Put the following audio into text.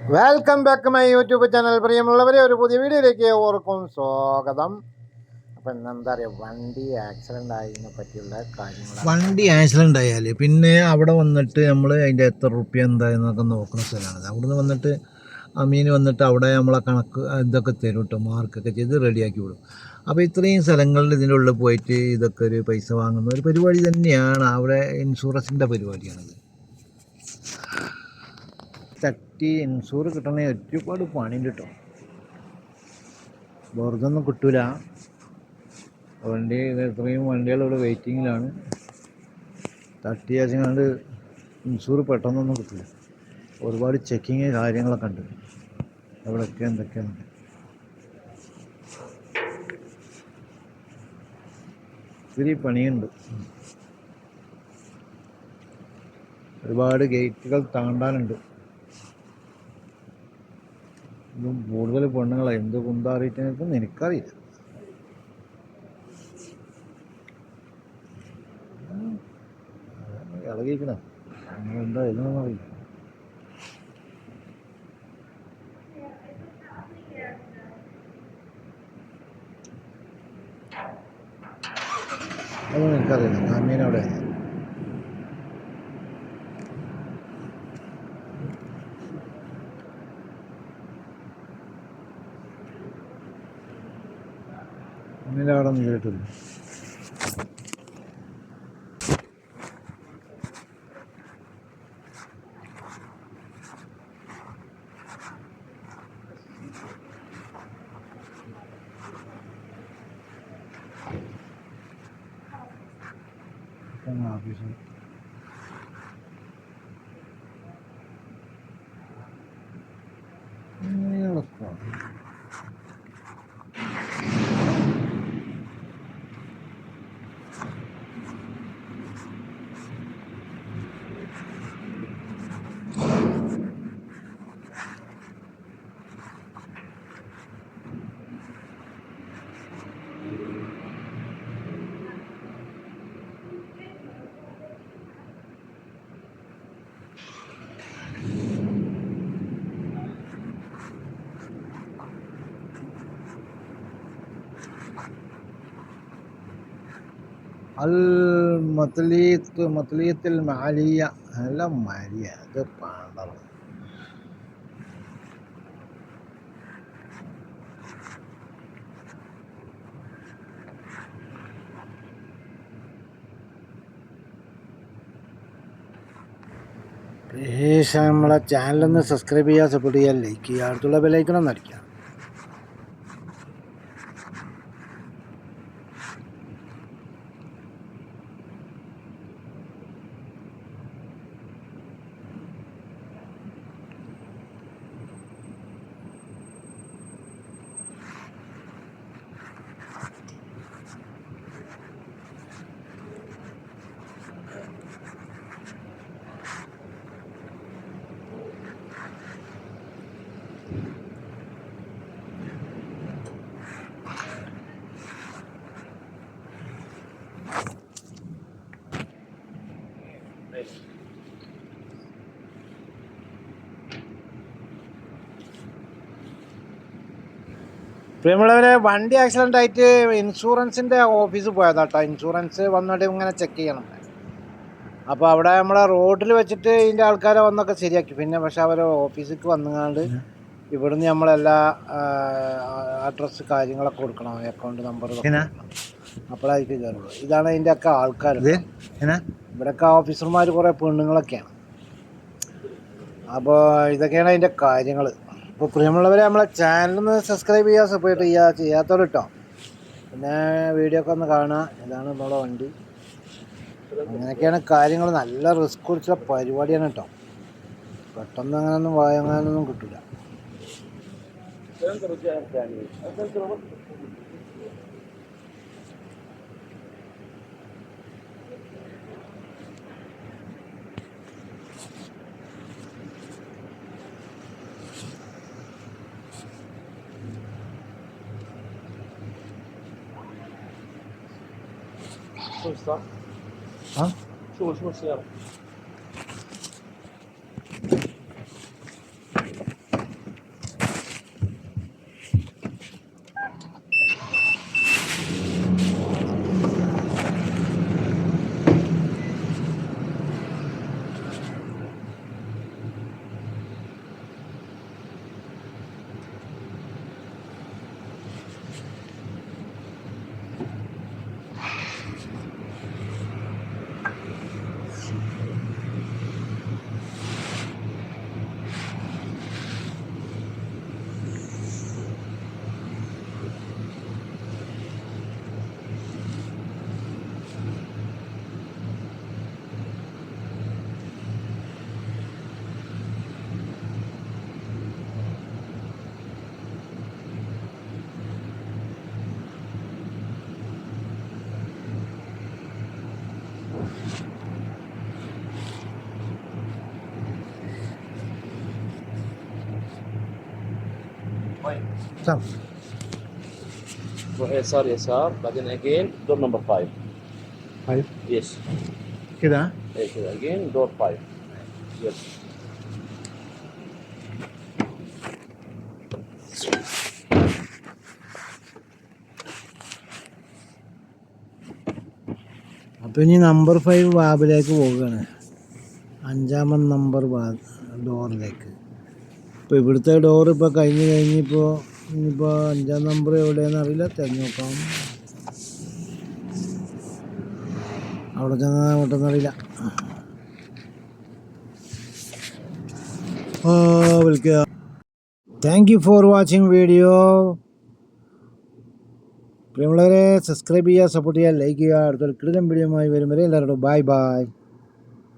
Welcome back my YouTube channel പ്രിയമുള്ളവരെ ഒരു പുതിയ വീഡിയോയിലേക്ക് ഓർക്കും സ്വാഗതം. അപ്പം എന്താ പറയുക വണ്ടി ആക്സിഡന്റ് ആയതിനെ പറ്റിയുള്ള കാര്യങ്ങളാണ്. വണ്ടി ആക്സിഡന്റ് ആയാൽ പിന്നെ അവിടെ വന്നിട്ട് നമ്മൾ അതിന്റെ എത്ര റുപ്യ എന്തായെന്നൊക്കെ നോക്കുന്ന സ്ഥലമാണ് അവിടുന്ന് വന്നിട്ട് അമീൻ വന്നിട്ട് അവിടെ നമ്മളെ കണക്ക് ഇതൊക്കെ തരും കേട്ടോ മാർക്കൊക്കെ ചെയ്ത് റെഡിയാക്കി വിടും. അപ്പോൾ ഇത്രയും സ്ഥലങ്ങളിൽ ഇതിന്റെ ഉള്ളിൽ പോയിട്ട് ഇതൊക്കെ ഒരു പൈസ വാങ്ങുന്ന ഒരു പരിപാടി തന്നെയാണ്. അവിടെ ഇൻഷുറൻസിന്റെ പരിപാടിയാണത്. തട്ടി ഇൻഷൂർ കിട്ടണേ ഒരുപാട് പണിയുണ്ട് കേട്ടോ വെറുതെ ഒന്നും കിട്ടൂല. വണ്ടി ഇത്രയും വണ്ടികൾ ഇവിടെ വെയിറ്റിങ്ങിലാണ് തട്ടി വെച്ചങ്ങാണ്ട് ഇൻഷൂർ പെട്ടെന്നൊന്നും കിട്ടില്ല ഒരുപാട് ചെക്കിങ് കാര്യങ്ങളൊക്കെ ഉണ്ട്. എവിടെയൊക്കെ എന്തൊക്കെയാണ്. ഒത്തിരി പണിയുണ്ട്. ഒരുപാട് ഗേറ്റുകൾ താണ്ടാനുണ്ട്. ഇതും കൂടുതൽ പെണ്ണുങ്ങളെ എന്ത് കുന്താറിയിട്ടൊന്നും എനിക്കറിയില്ല. ഇളകിക്കണ എന്താ ഇതെന്നൊന്നും അറിയില്ല. അതൊന്നും എനിക്കറിയില്ല. അമ്മീന്റെ അവിടെ ഒന്നും കേട്ടില്ല അൽ മത്ലീത്ത് മത്ലീത്തിൽ മാലിയ അല്ല മാലിയ അത് പാണ്ടത് നമ്മളെ ചാനലൊന്ന് സബ്സ്ക്രൈബ് ചെയ്യുക സപ്പോർട്ട് ചെയ്യുക ലൈക്ക് ചെയ്യുക അടുത്തുള്ള ബെലൈക്കണം അടിക്കുക. പ്രിയമുള്ളവരെ വണ്ടി ആക്സിഡന്റ് ആയിട്ട് ഇൻഷുറൻസിന്റെ ഓഫീസിൽ പോയതാട്ടോ. ഇൻഷുറൻസ് വന്നിട്ട് ഇങ്ങനെ ചെക്ക് ചെയ്യണം. അപ്പോൾ അവിടെ നമ്മളെ റോഡിൽ വെച്ചിട്ട് ഇതിന്റെ ആൾക്കാരെ വന്നൊക്കെ ശരിയാക്കി. പിന്നെ പക്ഷെ അവർ ഓഫീസിലേക്ക് വന്നുകൊണ്ട് ഇവിടുന്ന് നമ്മളെല്ലാ അഡ്രസ്സ് കാര്യങ്ങളൊക്കെ കൊടുക്കണം. അക്കൗണ്ട് നമ്പർ അപ്പോഴായിരിക്കും കയറുള്ളൂ ഇതാണ് ഇതിന്റെ ഒക്കെ ആൾക്കാർ എന്നാ ഇവിടെയൊക്കെ ഓഫീസർമാർ കുറേ പെണ്ണുങ്ങളൊക്കെയാണ്. അപ്പോൾ ഇതൊക്കെയാണ് അതിന്റെ കാര്യങ്ങൾ അപ്പോൾ പ്രിയമുള്ളവരെ നമ്മളെ ചാനലൊന്ന് സബ്സ്ക്രൈബ് ചെയ്യുക സപ്പോർട്ട് ചെയ്യുക ചെയ്യാത്തവർ കേട്ടോ പിന്നെ വീഡിയോ ഒക്കെ ഒന്ന് കാണുക ഇതാണ് നമ്മളെ വണ്ടി. അങ്ങനെയൊക്കെയാണ് കാര്യങ്ങൾ നല്ല റിസ്ക് കുറിച്ചുള്ള പരിപാടിയാണ് കേട്ടോ പെട്ടെന്ന് അങ്ങനെയൊന്നും വാങ്ങാനൊന്നും കിട്ടില്ല çalışırsa ha? çalışması yarar. تمام روح يسار يسار بعدين اجين دور نمبر 5 5 يس كده ايه كده اجين دور 5 يس അപ്പോൾ ഇനി നമ്പർ ഫൈവ് വാബിലേക്ക് പോവുകയാണ് അഞ്ചാമൻ നമ്പർ വാ ഡോറിലേക്ക് ഇപ്പോൾ ഇവിടുത്തെ ഡോർ ഇപ്പോൾ കഴിഞ്ഞ് കഴിഞ്ഞിപ്പോൾ ഇനിയിപ്പോൾ അഞ്ചാം നമ്പർ എവിടെയാണെന്ന് അറിയില്ല. തിരഞ്ഞു നോക്കാം അവിടെ ചെന്നാൽ ആ വിളിക്കുക. Thank you for watching video പ്രിയമുള്ളവരെ സബ്സ്ക്രൈബ് ചെയ്യുക സപ്പോർട്ട് ചെയ്യുക ലൈക്ക് ചെയ്യുക. അടുത്തൊരു കിടിലം വീഡിയോയുമായി വരും വരെ എല്ലാവരോടും ബൈ ബൈ